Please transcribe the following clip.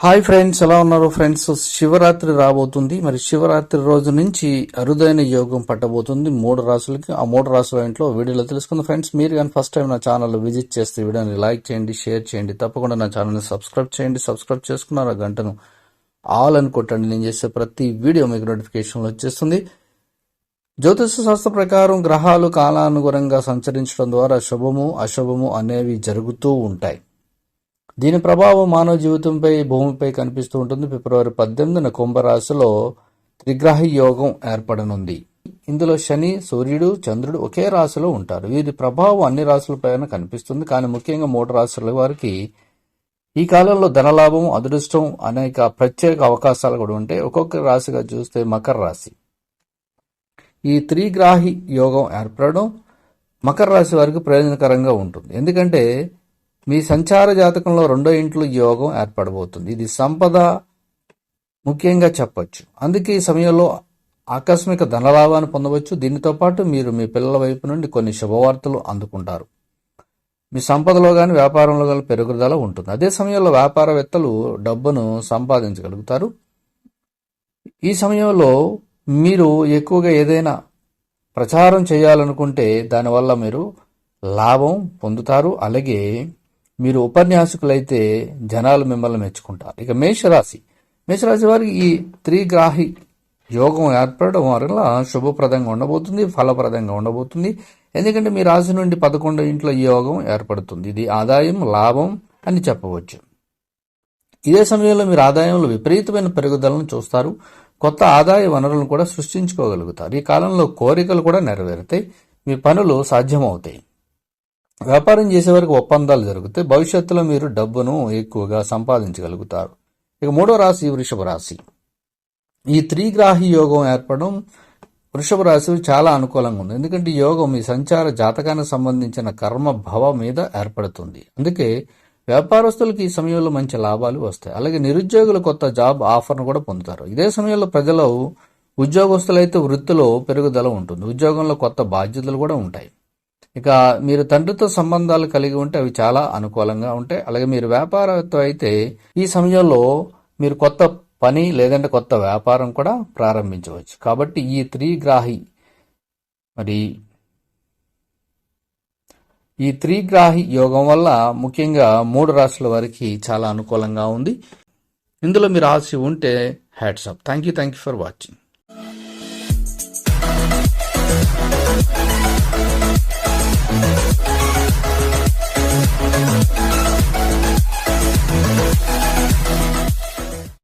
Hi friends ఎలా ఉన్నారు friends? Shivaratri రాబోతుంది. మరి శివరాత్రి రోజు నుంచి అరుదైన యోగం పట్టబోతుంది. మూడు రాసులకి ఆ మూడు రాసుల ఇంట్లో వీడియోలో తెలుసుకుందాం ఫ్రెండ్స్. మీరు కానీ ఫస్ట్ టైం నా ఛానల్ విజిట్ చేస్తే వీడియోని లైక్ చేయండి షేర్ చేయండి. తప్పకుండా నా ఛానల్ని సబ్స్క్రైబ్ చేయండి. సబ్స్క్రైబ్ చేసుకున్నారు ఆ గంటను ఆల్ అని కొట్టండి. నేను చేసే ప్రతి వీడియో మీకు నోటిఫికేషన్లో వచ్చేస్తుంది. జ్యోతిష శాస్త్ర ప్రకారం గ్రహాలు కాలానుగుణంగా సంచరించడం ద్వారా శుభము అశుభము అనేవి జరుగుతూ ఉంటాయి. దీని ప్రభావం మానవ జీవితంపై భూమిపై కనిపిస్తూ ఉంటుంది. ఫిబ్రవరి పద్దెనిమిదిన కుంభరాశిలో త్రిగ్రహ యోగం ఏర్పడనుంది. ఇందులో శని సూర్యుడు చంద్రుడు ఒకే రాశిలో ఉంటారు. వీరి ప్రభావం అన్ని రాశులపైన కనిపిస్తుంది. కానీ ముఖ్యంగా మూడు రాశుల వారికి ఈ కాలంలో ధనలాభం అదృష్టం అనేక ప్రత్యేక అవకాశాలు కూడా ఉంటాయి. ఒక్కొక్క రాశిగా చూస్తే మకర రాశి. ఈ త్రిగ్రాహి యోగం ఏర్పడడం మకర రాశి వారికి ప్రయోజనకరంగా ఉంటుంది. ఎందుకంటే మీ సంచార జాతకంలో రెండో ఇంట్లో యోగం ఏర్పడబోతుంది. ఇది సంపద ముఖ్యంగా చెప్పచ్చు. అందుకే ఈ సమయంలో ఆకస్మిక ధనలాభాన్ని పొందవచ్చు. దీనితో పాటు మీరు మీ పిల్లల వైపు నుండి కొన్ని శుభవార్తలు అందుకుంటారు. మీ సంపదలో కానీ వ్యాపారంలో కానీ పెరుగుదల ఉంటుంది. అదే సమయంలో వ్యాపారవేత్తలు డబ్బును సంపాదించగలుగుతారు. ఈ సమయంలో మీరు ఎక్కువగా ఏదైనా ప్రచారం చేయాలనుకుంటే దానివల్ల మీరు లాభం పొందుతారు. అలాగే మీరు ఉపన్యాసకులైతే జనాలు మిమ్మల్ని మెచ్చుకుంటారు. ఇక మేషరాశి. మేషరాశి వారికి ఈ త్రిగ్రాహి యోగం ఏర్పడడం వల్ల శుభప్రదంగా ఉండబోతుంది ఫలప్రదంగా ఉండబోతుంది. ఎందుకంటే మీ రాశి నుండి పదకొండు ఇంట్లో ఈ యోగం ఏర్పడుతుంది. ఇది ఆదాయం లాభం అని చెప్పవచ్చు. ఇదే సమయంలో మీరు ఆదాయంలో విపరీతమైన పెరుగుదలను చూస్తారు. కొత్త ఆదాయ వనరులను కూడా సృష్టించుకోగలుగుతారు. ఈ కాలంలో కోరికలు కూడా నెరవేరుతాయి. మీ పనులు సాధ్యమవుతాయి. వ్యాపారం చేసే వరకు ఒప్పందాలు జరుగుతాయి. భవిష్యత్తులో మీరు డబ్బును ఎక్కువగా సంపాదించగలుగుతారు. ఇక మూడో రాశి వృషభ రాశి. ఈ త్రిగ్రాహి యోగం ఏర్పడడం వృషభ రాశి చాలా అనుకూలంగా ఉంది. ఎందుకంటే యోగం మీ సంచార జాతకానికి సంబంధించిన కర్మ భవ మీద ఏర్పడుతుంది. అందుకే వ్యాపారస్తులకు ఈ సమయంలో మంచి లాభాలు వస్తాయి. అలాగే నిరుద్యోగులు కొత్త జాబ్ ఆఫర్ను కూడా పొందుతారు. ఇదే సమయంలో ప్రజలు ఉద్యోగస్తులైతే వృత్తిలో పెరుగుదల ఉంటుంది. ఉద్యోగంలో కొత్త బాధ్యతలు కూడా ఉంటాయి. ఇక మీరు తండ్రితో సంబంధాలు కలిగి ఉంటే అవి చాలా అనుకూలంగా ఉంటాయి. అలాగే మీరు వ్యాపారవేత్త అయితే ఈ సమయంలో మీరు కొత్త పని లేదంటే కొత్త వ్యాపారం కూడా ప్రారంభించవచ్చు. కాబట్టి ఈ త్రిగ్రాహి మరి ఈ త్రిగ్రాహి యోగం వల్ల ముఖ్యంగా మూడు రాశుల వారికి చాలా అనుకూలంగా ఉంది. ఇందులో మీరు ఆశ ఉంటే hats off thank you thank you for watching.